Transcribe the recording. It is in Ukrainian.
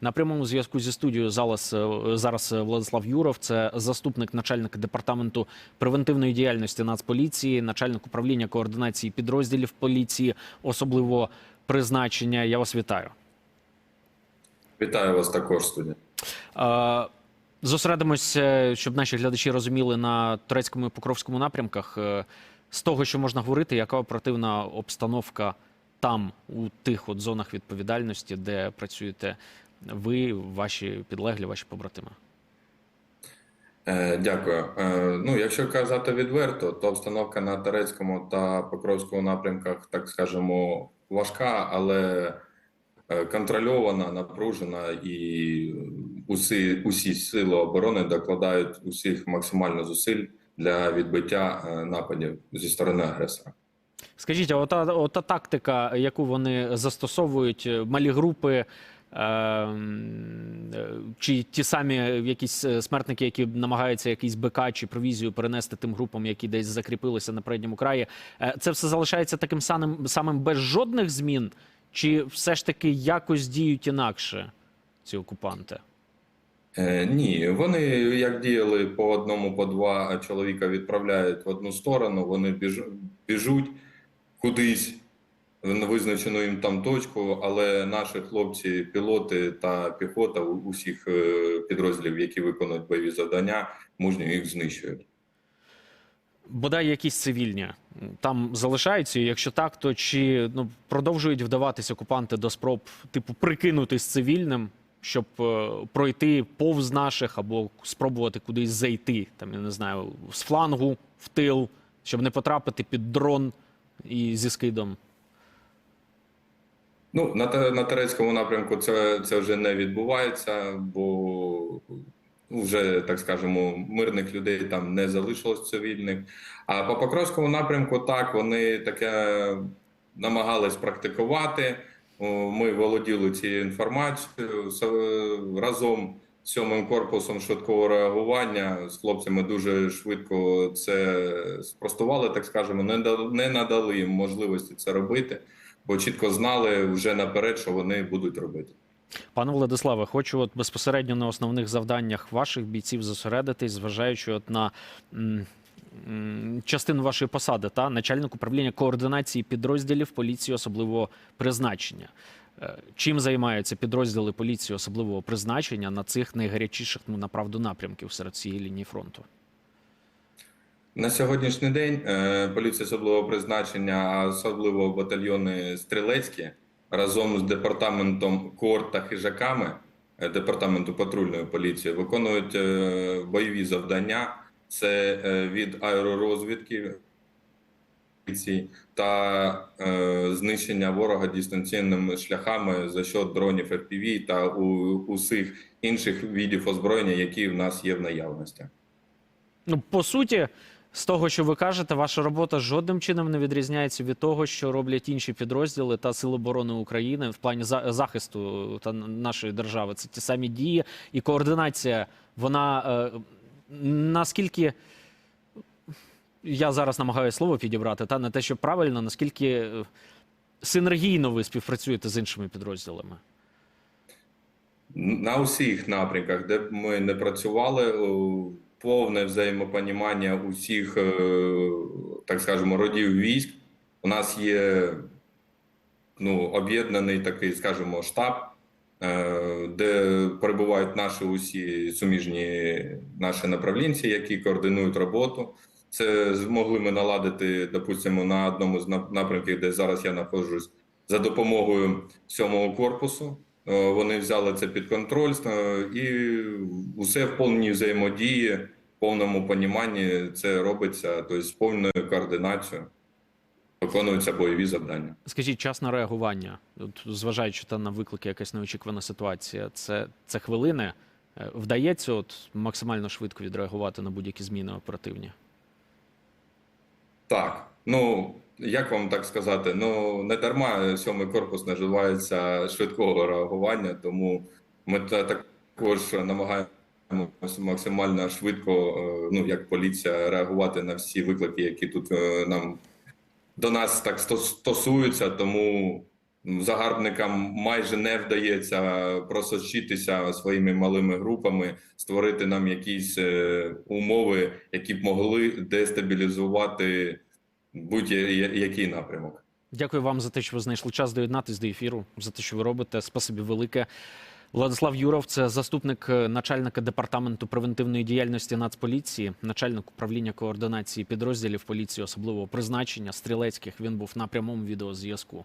На прямому зв'язку зі студією зараз, е, зараз е, Владислав Юров, це заступник начальника департаменту превентивної діяльності Нацполіції, начальник управління координації підрозділів поліції, особливо призначення. Я вас вітаю. Вітаю вас також, студія. Е, Зосередимось, щоб наші глядачі розуміли на турецькому і покровському напрямках. З того, що можна говорити, яка оперативна обстановка там, у тих от зонах відповідальності, де працюєте ви, ваші підлеглі, ваші побратими? Е, Дякую. Е, Ну, якщо казати відверто, то обстановка на Терецькому та Покровському напрямках, так скажемо, важка, але е, контрольована, напружена, і усі, усі сили оборони докладають усіх максимально зусиль для відбиття нападів зі сторони агресора. Скажіть, а ота, ота тактика, яку вони застосовують, малі групи, чи ті самі якісь е, смертники, які намагаються якийсь БК чи провізію перенести тим групам, які десь закріпилися на передньому краї, е, це все залишається таким самим, самим без жодних змін, чи все ж таки якось діють інакше ці окупанти? Е, Ні, вони як діяли по одному, по два чоловіка відправляють в одну сторону, вони біж, біжуть кудись на визначену їм там точку, але наші хлопці, пілоти та піхота усіх е, підрозділів, які виконують бойові завдання, мужньо їх знищують. Бодай якісь цивільні там залишаються. Якщо так, то чи ну продовжують вдаватися окупанти до спроб, типу, прикинутись цивільним, щоб е, пройти повз наших або спробувати кудись зайти, там я не знаю, з флангу в тил, щоб не потрапити під дрон і зі скидом. Ну, на, на Терецькому напрямку це, це вже не відбувається, бо ну, вже, так скажемо, мирних людей там не залишилось цивільних. А по Покровському напрямку так, вони таке намагались практикувати. Ми володіли цією інформацією разом з сьомим корпусом швидкого реагування з хлопцями дуже швидко це спростували, так скажемо, не дали- не надали їм можливості це робити бо чітко знали вже наперед, що вони будуть робити. Пане Владиславе, хочу от безпосередньо на основних завданнях ваших бійців зосередитись, зважаючи от на частину вашої посади, та начальник управління координації підрозділів поліції особливого призначення. Е, Чим займаються підрозділи поліції особливого призначення на цих найгарячіших ну направду напрямків серед цієї лінії фронту? На сьогоднішній день е, поліція особливого призначення, особливо батальйони стрілецькі разом з департаментом КОР та хижаками е, департаменту патрульної поліції виконують е, бойові завдання. Це від аеророзвідки та знищення ворога дистанційними шляхами за счет дронів FPV та усіх інших видів озброєння, які в нас є в наявності. Ну, по суті, з того, що ви кажете, ваша робота жодним чином не відрізняється від того, що роблять інші підрозділи та Сили оборони України в плані захисту та нашої держави. Це ті самі дії і координація. Вона е, наскільки я зараз намагаюся слово підібрати, та не те, що правильно, наскільки е, синергійно ви співпрацюєте з іншими підрозділами. На усіх напрямках, де б ми не працювали, о, повне взаємопонімання усіх, е, так скажемо, родів військ. У нас є ну, об'єднаний такий, скажімо, штаб, е, де перебувають наші усі суміжні наші направлінці, які координують роботу. Це змогли ми наладити, допустимо, на одному з напрямків, де зараз я знаходжусь, за допомогою сьомого корпусу. Е, Вони взяли це під контроль е, і усе в повній взаємодії, в повному поніманні це робиться, тобто з повною координацією виконуються бойові завдання. Скажіть, час на реагування, от, зважаючи та на виклики, якась неочікувана ситуація, це, це хвилини. Е, Вдається от максимально швидко відреагувати на будь-які зміни оперативні? Так, ну як вам так сказати? Ну не дарма сьомий корпус називається швидкого реагування, тому ми також намагаємося максимально швидко, е, ну як поліція, реагувати на всі виклики, які тут е, нам до нас так стосуються. Тому загарбникам майже не вдається просочитися своїми малими групами, створити нам якісь е, умови, які б могли дестабілізувати будь-який напрямок. Дякую вам за те, що ви знайшли час доєднатись до ефіру, за те, що ви робите. Спасибі велике. Владислав Юров, це заступник е, начальника департаменту превентивної діяльності Нацполіції, начальник управління координації підрозділів поліції особливого призначення стрілецьких. Він був на прямому відеозв'язку.